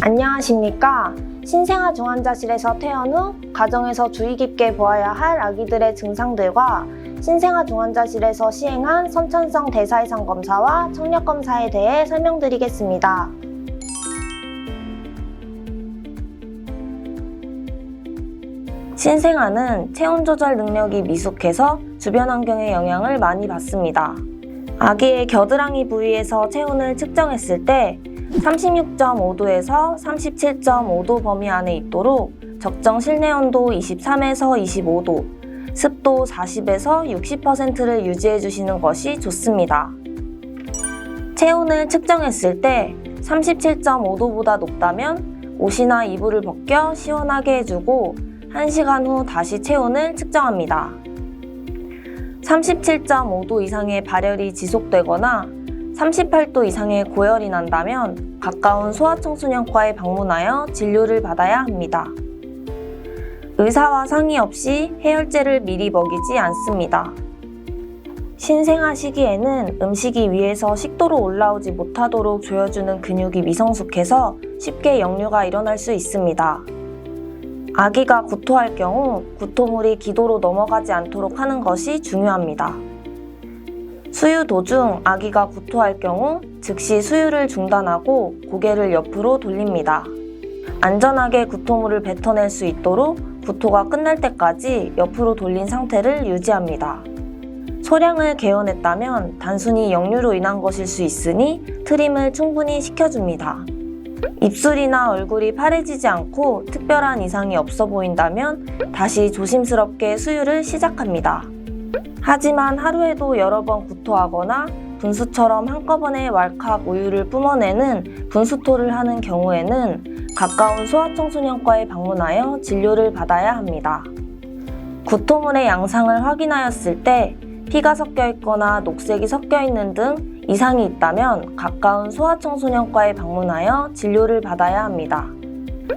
안녕하십니까. 신생아 중환자실에서 퇴원 후 가정에서 주의 깊게 보아야 할 아기들의 증상들과 신생아 중환자실에서 시행한 선천성 대사이상 검사와 청력 검사에 대해 설명드리겠습니다. 신생아는 체온 조절 능력이 미숙해서 주변 환경의 영향을 많이 받습니다. 아기의 겨드랑이 부위에서 체온을 측정했을 때 36.5도에서 37.5도 범위 안에 있도록 적정 실내 온도 23에서 25도, 습도 40에서 60%를 유지해 주시는 것이 좋습니다. 체온을 측정했을 때 37.5도보다 높다면 옷이나 이불을 벗겨 시원하게 해주고 1시간 후 다시 체온을 측정합니다. 37.5도 이상의 발열이 지속되거나 38도 이상의 고열이 난다면 가까운 소아청소년과에 방문하여 진료를 받아야 합니다. 의사와 상의 없이 해열제를 미리 먹이지 않습니다. 신생아 시기에는 음식이 위에서 식도로 올라오지 못하도록 조여주는 근육이 미성숙해서 쉽게 역류가 일어날 수 있습니다. 아기가 구토할 경우 구토물이 기도로 넘어가지 않도록 하는 것이 중요합니다. 수유 도중 아기가 구토할 경우 즉시 수유를 중단하고 고개를 옆으로 돌립니다. 안전하게 구토물을 뱉어낼 수 있도록 구토가 끝날 때까지 옆으로 돌린 상태를 유지합니다. 소량을 개원했다면 단순히 역류로 인한 것일 수 있으니 트림을 충분히 시켜줍니다. 입술이나 얼굴이 파래지지 않고 특별한 이상이 없어 보인다면 다시 조심스럽게 수유를 시작합니다. 하지만 하루에도 여러 번 구토하거나 분수처럼 한꺼번에 왈칵 우유를 뿜어내는 분수토를 하는 경우에는 가까운 소아청소년과에 방문하여 진료를 받아야 합니다. 구토물의 양상을 확인하였을 때 피가 섞여 있거나 녹색이 섞여 있는 등 이상이 있다면 가까운 소아청소년과에 방문하여 진료를 받아야 합니다.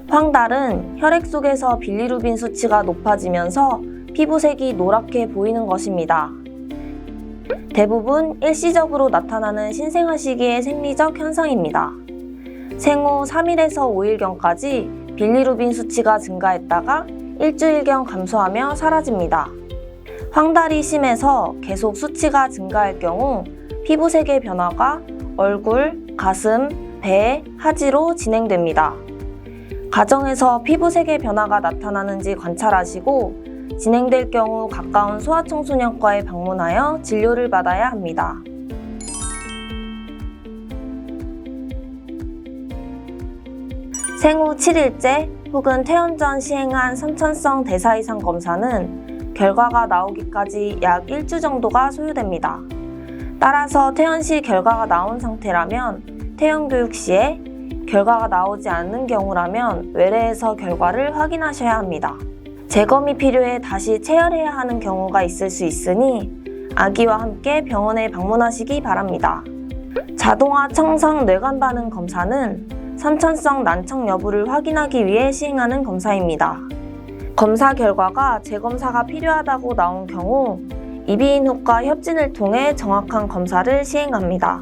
황달은 혈액 속에서 빌리루빈 수치가 높아지면서 피부색이 노랗게 보이는 것입니다. 대부분 일시적으로 나타나는 신생아 시기의 생리적 현상입니다. 생후 3일에서 5일경까지 빌리루빈 수치가 증가했다가 일주일경 감소하며 사라집니다. 황달이 심해서 계속 수치가 증가할 경우 피부색의 변화가 얼굴, 가슴, 배, 하지로 진행됩니다. 가정에서 피부색의 변화가 나타나는지 관찰하시고 진행될 경우 가까운 소아청소년과에 방문하여 진료를 받아야 합니다. 생후 7일째 혹은 퇴원 전 시행한 선천성 대사 이상 검사는 결과가 나오기까지 약 1주 정도가 소요됩니다. 따라서 퇴원 시 결과가 나온 상태라면 퇴원 교육 시에 결과가 나오지 않는 경우라면 외래에서 결과를 확인하셔야 합니다. 재검이 필요해 다시 체열해야 하는 경우가 있을 수 있으니 아기와 함께 병원에 방문하시기 바랍니다. 자동화 청성 뇌관 반응 검사는 선천성 난청 여부를 확인하기 위해 시행하는 검사입니다. 검사 결과가 재검사가 필요하다고 나온 경우 이비인후과 협진을 통해 정확한 검사를 시행합니다.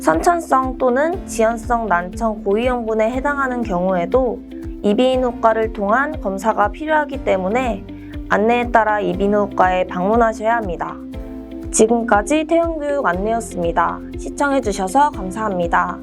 선천성 또는 지연성 난청 고위험군에 해당하는 경우에도 이비인후과를 통한 검사가 필요하기 때문에 안내에 따라 이비인후과에 방문하셔야 합니다. 지금까지 태영교육 안내였습니다. 시청해주셔서 감사합니다.